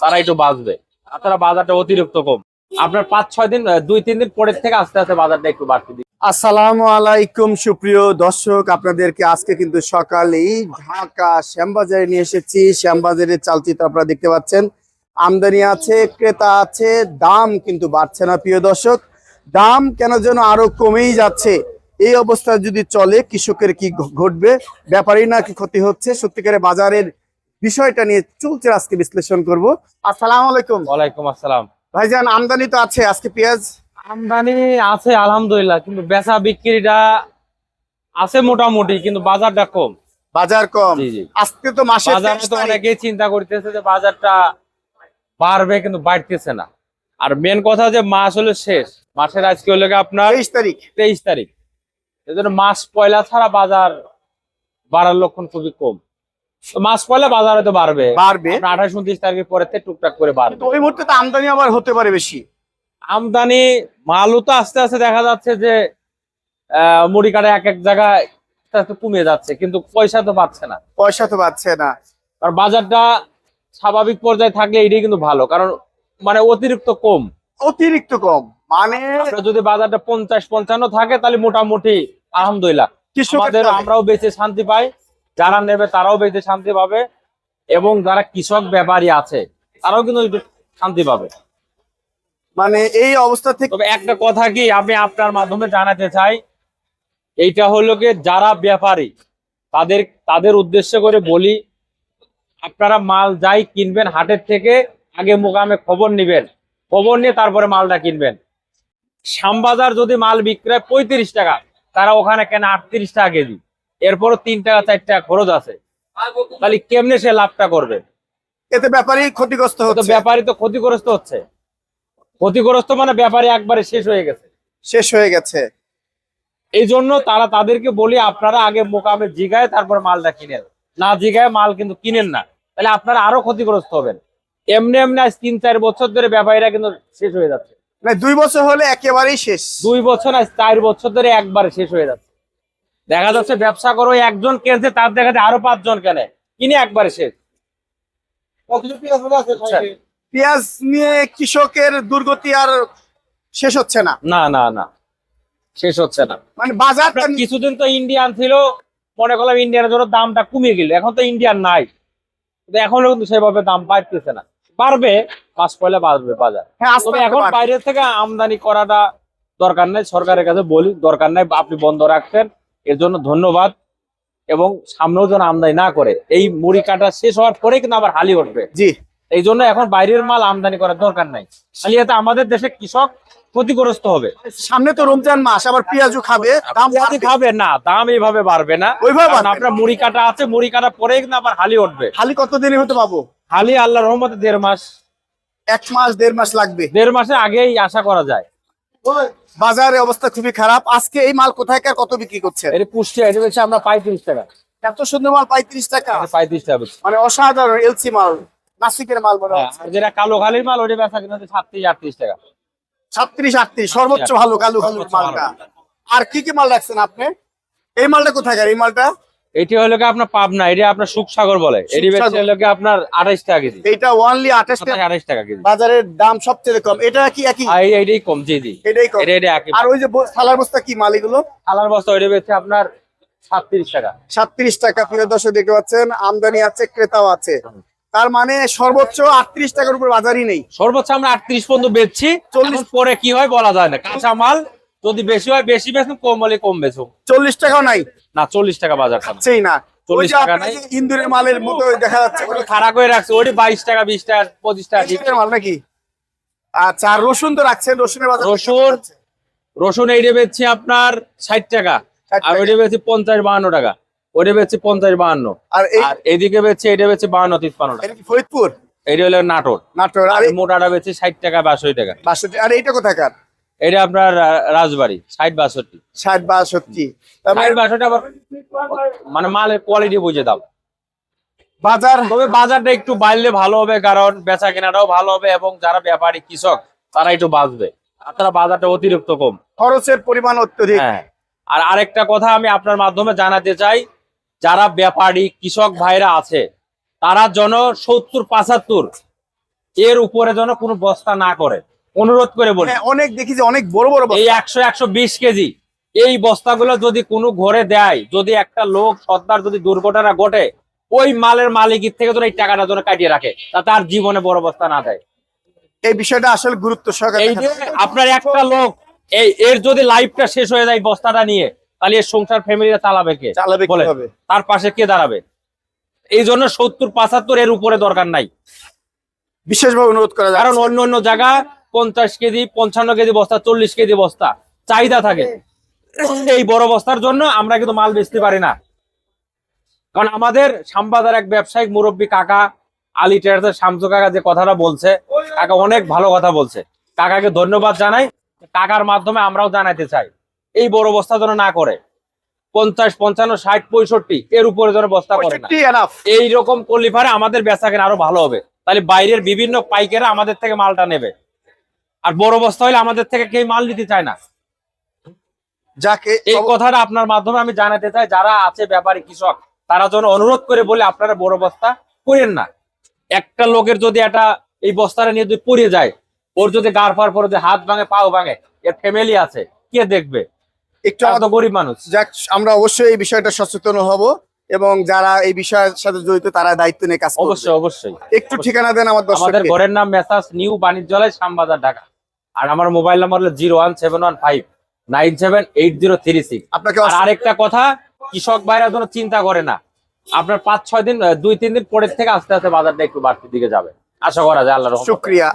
তারা একটু বাঁচবে। তারা বাজারটা অতিরিক্ত কম। আপনার পাঁচ, ছয় দিন দুই, তিন দিন পরের থেকে আস্তে আস্তে বাজারটা একটু বাড়তে দিন আসসালামু আলাইকুম, সুপ্রিয় দর্শক। আপনাদেরকে আজকে কিন্তু সকালেই ঢাকা শ্যামবাজারে নিয়ে এসেছি। শ্যামবাজারের চালচিত্র আপনারা দেখতে পাচ্ছেন। আমদানি আছে, ক্রেতা আছে, দাম কিন্তু বাড়ছে না, প্রিয় দর্শক। দাম কেন যেন আরও কমেই যাচ্ছে। এই অবস্থা যদি চলে, কৃষকের কি ঘটবে? ব্যাপারী না কি ক্ষতি হচ্ছে। সত্যিকারের বাজারের বিষয়টা নিয়ে চলছে আজকে বিশ্লেষণ করব। আসসালামু আলাইকুম। ওয়ালাইকুম আসসালাম। ভাইজান আমদানি তো আছে আজকে পেঁয়াজ? আমদানি আছে আলহামদুলিল্লাহ কিন্তু বেচা বিক্রিটা আছে মোটামুটি কিন্তু বাজারটা কম। বাজার কম? আজকে তো মাসের বাজারে 23 তো। অনেকেই চিন্তা করতেছে যে বাজারটা বাড়বে কিন্তু বাড়তেছে না। আর মেন কথা যে মাস হলো শেষ। মাসের আজকে হলো আপনার তেইশ তারিখ। তেইশ তারিখ। এজন্য মাস পয়লা ছাড়া বাজার বাড়ার লক্ষণ খুবই কম। মাস পয়লা বাজার হয়তো বাড়বে। বাড়বে। আঠাশ উনত্রিশ তারিখের পরে টুকটাক করে বাড়বে। ওই মুহূর্তে তো আমদানি আবার হতে পারে বেশি। আমদানি মালও তো আস্তে আস্তে দেখা যাচ্ছে যে মুড়ি কাটা এক এক জায়গায় কমে যাচ্ছে কিন্তু পয়সা তো পাচ্ছে না। পয়সা তো পাচ্ছে না। কারণ বাজারটা স্বাভাবিক পর্যায়ে থাকলে এটাই কিন্তু ভালো কারণ মানে অতিরিক্ত কম। অতিরিক্ত কম। মানে যদি বাজারটা পঞ্চাশ পঞ্চান্ন থাকে তাহলে মোটামুটি আলহামদুলিল্লাহ। আমরাও বেঁচে শান্তি পাই। যারা নেবে তারাও বেশি শান্তি পাবে এবং যারা কৃষক ব্যাপারী আছে তারাও কিন্তু শান্তি পাবে। মানে এই অবস্থা থেকে তবে একটা কথা কি আমি আপনার মাধ্যমে জানাতে চাই এইটা হলো কি যারা ব্যাপারী তাদের তাদের উদ্দেশ্য করে বলি আপনারা মাল যাই কিনবেন হাটের থেকে আগে মোকামে খবর নিবেন। খবর নিয়ে তারপরে মালটা কিনবেন। শ্যামবাজার যদি মাল বিক্রয় পঁয়ত্রিশ টাকা তারা ওখানে কেন আটত্রিশ টাকা কেজি। এরপরও তিন টাকা চার টাকা খরচ আছে। তাহলে কেমনে সে লাভটা করবে? এতে ব্যাপারই ক্ষতিগ্রস্ত হচ্ছে। ব্যাপারী তো ক্ষতিগ্রস্ত হচ্ছে। ক্ষতিগ্রস্ত মানে ব্যাপারী একবারে শেষ হয়ে গেছে। শেষ হয়ে গেছে। এই জন্য তারা তাদেরকে বলি আপনারা আগে মোকামে জিগায় তারপর মালটা কিনেন। না জিগায় মাল কিন্তু কিনেন না। তাহলে আপনারা আরও ক্ষতিগ্রস্ত হবেন। এমনি এমনি আজ তিন চার বছর ধরে ব্যাপারীরা কিন্তু শেষ হয়ে যাচ্ছে। মানে দুই বছর হলে একেবারেই শেষ। দুই বছর আজ চার বছর ধরে একবারে শেষ হয়ে যাচ্ছে। দেখা যাচ্ছে ব্যবসা করো একজন কিনছে তার দেখা যায় আরও পাঁচজন কেনে। কিনে একবারে শেষ। আচ্ছা। পেঁয়াজ নিয়ে কৃষকের দুর্গতি আর শেষ হচ্ছে না। না না না। শেষ হচ্ছে না। মানে আপনার কিছুদিন তো ইন্ডিয়ান ছিল মনে করলাম ইন্ডিয়ানের জন্য দামটা কমে গেল। এখন তো ইন্ডিয়ান নাই। এখনও কিন্তু সেভাবে দাম বাড়তেছে না। বাড়বে মাস পয়লা বাড়বে বাজার। হ্যাঁ তবে এখন। বাইরের থেকে আমদানি করাটা দরকার নাই। সরকারের কাছে বলি দরকার নাই। আপনি বন্ধ রাখছেন এর জন্য ধন্যবাদ এবং সামনেও যেন আমদানি না করে। এই মুড়ি কাটা শেষ হওয়ার পরে কিন্তু আবার হালি উঠবে। জি। এই জন্য এখন বাইরের মাল আমদানি করার দরকার নাই। খালি এতে আমাদের দেশে কৃষক ক্ষতিগ্রস্ত হবে। সামনে তো রমজান মাস আবার পেঁয়াজও খাবে। দাম খাবে না দাম এইভাবে বাড়বে না। ওইভাবে আপনার মুড়ি কাটা আছে মুড়ি কাটা পরে কিন্তু আবার হালি উঠবে। খালি কতদিনে হতে পাবো? হালি আল্লাহ রহমতে দেড় মাস। এক মাস দেড় মাস লাগবে। দেড় মাসে আগেই আশা করা যায়। বাজারের অবস্থা খুবই খারাপ। আজকে এই মাল কোথায়কার কত বিক্রি করছে পুষ্টি হচ্ছে আমরা পঁয়ত্রিশ টাকা। এত সুন্দর মাল পঁয়ত্রিশ টাকা। পঁয়ত্রিশ টাকা মানে অসাধারণ এলসি মাল নাসিকের মাল মনে হ্যাঁ, যেটা কালো খালির মাল ওটা বেচা কিনা সাতত্রিশ আটত্রিশ টাকা। ছাত্রিশ আটত্রিশ সর্বোচ্চ ভালো কালু সর্বোচ্চ মালটা। আর কি কি মাল রাখছেন আপনি? এই মালটা কোথায়কার এই মালটা? এটি হলো কি আপনার পাবনা এটি আপনার সুখসাগর বলে। এটি হলো আপনার আঠাইশ টাকা কেজি। এইটা ওয়ানলি আঠাশ টাকা আঠাইশ টাকা কেজি। বাজারের দাম সবচেয়ে কম। এটা কি একই? এইটাই কম জি জি। এটাই কম। এটা এটা একই। আর ওই যে থালার বস্তা কি মাল এগুলো? আলার বস্তা ওইটা বেচছে আপনার সাতত্রিশ টাকা। সাতত্রিশ টাকা প্রিয় দর্শক দেখতে পাচ্ছেন আমদানি আছে ক্রেতাও আছে। তার মানে সর্বোচ্চ আটত্রিশ টাকার উপর বাজারই নেই। সর্বোচ্চ আমরা আটত্রিশ পর্যন্ত বেচছি। চল্লিশ পরে কি হয় বলা যায় না। কাঁচা মাল যদি বেশি হয় বেশি বেচুন কম হলে কম বেচো চল্লিশ টাকাও নাই। না চল্লিশ টাকা বাজার খাবে সেই না। ওই 40 যে টাকা আপনার নাই। যে ইন্দুরের মালের মতো দেখা যাচ্ছে। খারাপ করে রাখছে। ওটি বাইশ টাকা বিশ টাকা পঁচিশ টাকা মাল নাকি? আচ্ছা আর রসুন তো রাখছেন। রসুনের বাজার রসুন? রসুন এইটা বেচছি আপনার ষাট টাকা। আর ওইটা বেচছি পঞ্চাশ বাহান্ন টাকা। ওইটা বেচছি পঞ্চাশ বাহান্ন। আর বেচছি বেচছি বাহান্ন তিপ্পান্ন টাকা। ফরিদপুর? এইটা হলো নাটোর। নাটোর। আর মোটাটা বেচছি ষাট টাকা বাষট্টি টাকা। বাষট্টি আর এইটা কোথাকার? এটা আপনার রাজবাড়ি ষাট বাষট্টি। ষাট বাষট্টি। ষাট বাষট্টি আবার মানে মালের কোয়ালিটি বুঝে দাও। বাজার তবে বাজারটা একটু বাড়লে ভালো হবে কারণ বেচা কেনাটাও ভালো হবে এবং যারা ব্যাপারী কৃষক তারা একটু বাঁচবে। আপনারা বাজারটা অতিরিক্ত কম। খরচের পরিমাণ অত্যধিক। হ্যাঁ। আর আরেকটা কথা আমি আপনার মাধ্যমে জানাতে চাই যারা ব্যাপারী কৃষক ভাইরা আছে তারা যেন সত্তর পাঁচাত্তর এর উপরে যেন কোনো বস্তা না করে। অনুরোধ করে বলি। হ্যাঁ, অনেক দেখি যে অনেক বড় বড় এই একশো একশো বিশ কেজি এই বস্তাগুলো যদি কোনো ঘরে দেয় যদি একটা লোক সর্দার যদি দুর্ঘটনা ঘটে ওই মালের মালিকের থেকে যেন এই টাকাটা যেন কাটিয়ে রাখে তাতে আর জীবনে বড় বস্তা না দেয়। এই বিষয়টা আসলে গুরুত্ব সহকারে এই যে আপনার একটা লোক এই এর যদি লাইফটা শেষ হয়ে যায় বস্তাটা নিয়ে তাহলে এর সংসার ফ্যামিলিটা চালাবে কে? চালাবে তার পাশে কে দাঁড়াবে? এই জন্য সত্তর পাঁচাত্তর এর উপরে দরকার নাই। বিশেষভাবে অনুরোধ করা কারণ অন্য অন্য জায়গা পঞ্চাশ কেজি পঞ্চান্ন কেজি বস্তা চল্লিশ কেজি বস্তা চাহিদা থাকে। এই বড় বস্তার জন্য আমরা কিন্তু মাল বেচতে পারি না। কারণ আমাদের শ্যামবাজার এক ব্যবসায়িক মুরব্বী কাকা আলী ট্রেডার্সের শামসু কাকা যে কথাটা বলছে কাকা অনেক ভালো কথা বলছে। কাকাকে ধন্যবাদ জানাই কাকার মাধ্যমে আমরাও জানাইতে চাই। এই বড় বস্তা যেন না করে। পঞ্চাশ পঞ্চান্ন ষাট পঁয়ষট্টি এর উপরে যেন বস্তা করে না। 65 enough। এই কলিফারে আমাদের বেচা কেনা আরও ভালো হবে। তাহলে বাইরের বিভিন্ন পাইকাররা আমাদের থেকে মালটা নেবে। আর বড় বস্তা হলে আমাদের থেকে কেউ মাল নিতে চায় না। যাকে এই কথাটা আপনার মাধ্যমে আমি জানাতে চাই যারা আছে ব্যাপারী কৃষক তারা যেন অনুরোধ করে বলে আপনারা বড় বস্তা করেন না। একটা লোকের যদি একটা এই বস্তাটা নিয়ে যদি পড়ে যায় ওর যদি গাড় ফার পরে যদি হাত ভাঙে পাও ভাঙে এর ফ্যামিলি আছে কে দেখবে? একটু গরিব মানুষ। যাক আমরা অবশ্যই এই বিষয়টা সচেতন হব এবং যারা এই বিষয়ের সাথে জড়িত তারা দায়িত্ব নিয়ে কাজ করবে। অবশ্যই অবশ্যই। একটু ঠিকানা দেন আমাদের ঘরের নাম মেসাজ নিউ বাণিজ্যালয় শ্যামবাজার ঢাকা। আর আমার মোবাইল নাম্বার হলো zero one seven one five nine seven eight zero three six. আপনাকে আর অসংখ্য- আরেকটা কথা কৃষক ভাইরা যেন চিন্তা করে না। আপনার পাঁচ ছয় দিন দুই তিন দিন পরের থেকে আস্তে আস্তে বাজারটা একটু বাড়তির দিকে যাবে। আশা করা যায় আল্লাহ রহমতে। শুক্রিয়া।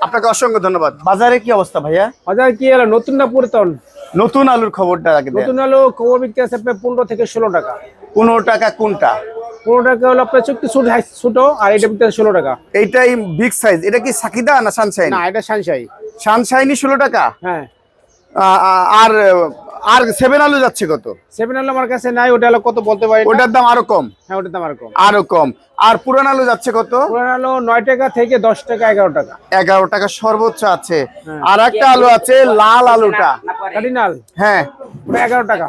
আপনাকে অসংখ্য ধন্যবাদ। বাজারে কি অবস্থা ভাইয়া? বাজার কি হলো নতুন না পুরাতন? নতুন আলুর খবরটা নতুন আলু খবর বিক্রি আছে পনেরো থেকে ষোলো টাকা। পনেরো টাকা কোনটা? পনেরো টাকা হলো আপনার চুক্তি ছোট ছোট আর এটা বিক্রি ষোলো টাকা। এইটাই বিগ সাইজ এটা কি সাকিদা না সানশাইন না এটা সানশাই সানশাইনি ষোলো টাকা? হ্যাঁ। আর আর সেভেন আলু যাচ্ছে কত? সেভেন আলু আমার কাছে নাই ওটা কত বলতে পারি ওটার দাম আরও কম? হ্যাঁ ওটার দাম আরও কম। আরও কম। আর পুরান আলু যাচ্ছে কত? পুরান আলু নয় টাকা থেকে দশ টাকা এগারো টাকা। এগারো টাকা সর্বোচ্চ আছে। হ্যাঁ। আর একটা আলু আছে লাল আলুটা। কার্ডিনাল? হ্যাঁ। এগারো টাকা।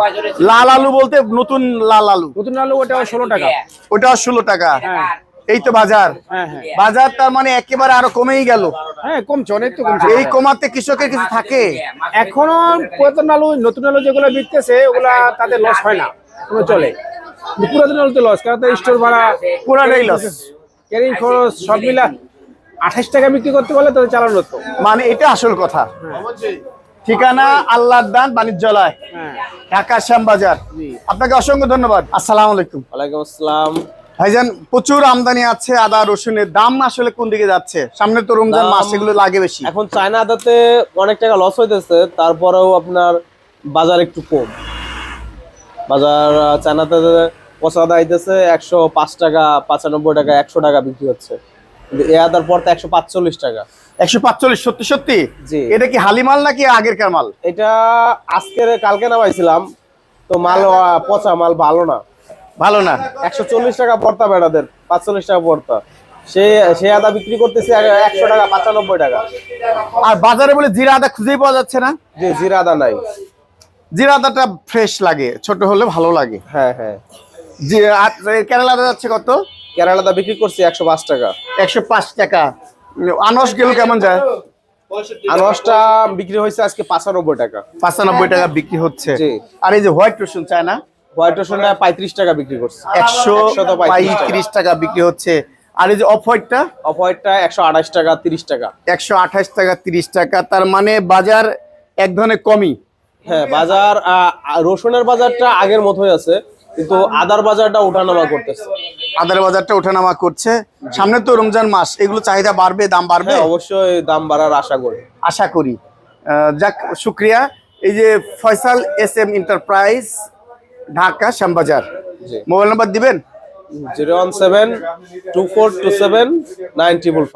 লাল আলু বলতে নতুন লাল আলু। নতুন আলু ওটা ষোলো টাকা। ওটা ষোলো টাকা। হ্যাঁ। এই তো বাজার। হ্যাঁ হ্যাঁ। বাজার তার মানে একেবারে আরও কমেই গেল। হ্যাঁ কমছে অনেক তো কমছে। এই কমাতে কৃষকের কিছু থাকে? এখনও পুরাতন আলু নতুন আলু যেগুলো বিকতেছে ওগুলা তাদের লস হয় না। কোনো চলে। পুরাতন আলু তো লস কারণ স্টোর ভাড়া পুরাটাই লস ক্যারিং খরচ সব মিলা আঠাশ টাকা বিক্রি করতে পারলে তাদের চালানো হতো। মানে এটা আসল কথা। ঠিকানা আল্লাহর দান বাণিজ্যালয় হ্যাঁ। ঢাকা শ্যামবাজার। জি। আপনাকে অসংখ্য ধন্যবাদ। আসসালামু আলাইকুম। ওয়ালাইকুম আসসালাম। ভাইজান প্রচুর আমদানি আছে আদা রসুনের দাম আসলে কোন দিকে যাচ্ছে? সামনে তো রমজান মাস এগুলো লাগে বেশি। এখন চায়না আদাতে অনেক টাকা লস হইতেছে তারপরেও আপনার বাজার একটু কম। বাজার চায়নাতে পচা আদা আইতেছে একশো পাঁচ টাকা পঁচানব্বই টাকা একশো টাকা বিক্রি হচ্ছে। এ আদার পর তো একশো পাঁচচল্লিশ টাকা। একশো পাঁচচল্লিশ সত্যি সত্যি? জি। এটা কি হালিমাল নাকি আগেরকার মাল? এটা আজকের কালকে নামাইছিলাম তো মাল পচা মাল ভালো না। ভালো না। একশো চল্লিশ টাকা পড়তা বেড়াদের পাঁচচল্লিশ টাকা পড়তা সে সে আদা বিক্রি করতেছে একশো টাকা পঁচানব্বই টাকা। আর বাজারে বলে জিরা আদা খুঁজেই পাওয়া যাচ্ছে না? যে জিরা আদা নাই। জিরা আদাটা ফ্রেশ লাগে ছোট হলে ভালো লাগে। হ্যাঁ হ্যাঁ। আর কেরালা আদা যাচ্ছে কত? কেরালাদা বিক্রি করছি একশো পাঁচ টাকা। একশো পাঁচ টাকা। আনস গেল কেমন যায়? আনারসটা বিক্রি হয়েছে আজকে পাঁচানব্বই টাকা। পাঁচানব্বই টাকা বিক্রি হচ্ছে। আর এই যে হোয়াইট রসুন চায় না? হোয়াইট রসুনটা পঁয়ত্রিশ টাকা বিক্রি করছে। একশো পঁয়ত্রিশ টাকা। টাকা বিক্রি হচ্ছে। আর এই যে অফ হোয়াইটটা? অফ হোয়াইটটা একশো আঠাশ টাকা তিরিশ টাকা। একশো আঠাশ টাকা তিরিশ টাকা। তার মানে বাজার এক ধরনের কমই। হ্যাঁ বাজার রসুনের বাজারটা আগের মতোই আছে কিন্তু আদার বাজারটা ওঠানামা করতেছে। আদার বাজারটা ওঠানামা করছে। সামনে তো রমজান মাস এগুলো চাহিদা বাড়বে দাম বাড়বে? হ্যাঁ অবশ্যই দাম বাড়ার আশা করি। আশা করি। যাক শুক্রিয়া। এই যে Faisal S M enterprise Dhaka Shyambazar. Mobile number দিবেন? Zero one seven two four two seven nine triple